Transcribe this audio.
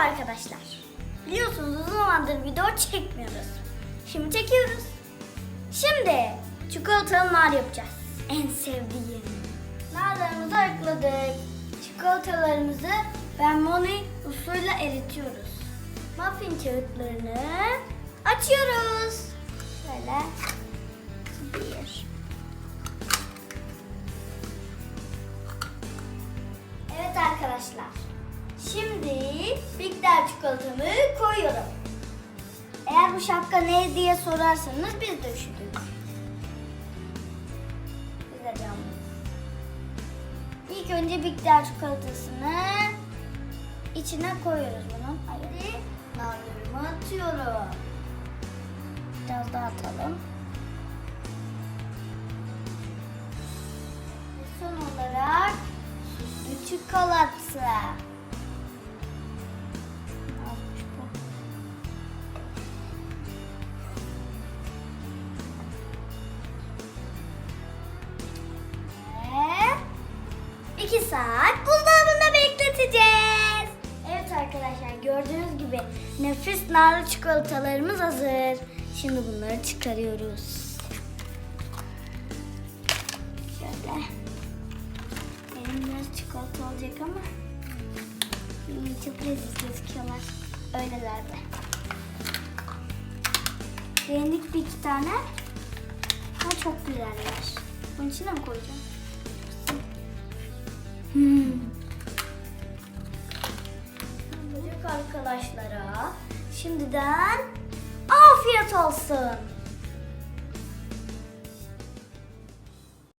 arkadaşlar. Biliyorsunuz uzun zamandır video çekmiyoruz. Şimdi çekiyoruz. Şimdi çikolatalı nar yapacağız. En sevdiğim. Narlarımızı ayıkladık. Çikolatalarımızı benmoni usulüyle eritiyoruz. Muffin kağıtlarını açıyoruz. Şöyle bir. Evet arkadaşlar. Şimdi bitter çikolatamı koyuyorum. Eğer bu şapka ne diye sorarsanız biz de üşüdük. Biz de. İlk önce bitter çikolatasını içine koyuyoruz bunun. Hayır. Narlarımı atıyorum. Biraz daha atalım. Son olarak süslü çikolata. 2 saat buzdolabında bekleteceğiz. Evet arkadaşlar gördüğünüz gibi nefis narlı çikolatalarımız hazır. Şimdi bunları çıkarıyoruz. Şöyle. Benim biraz çikolata olacak ama çok leziz gözüküyorlar. Öylelerde. Beğendik bir iki tane. Ama çok güzeller. Bunun içine mi koyacağım? Hmm. Arkadaşlara şimdiden afiyet olsun.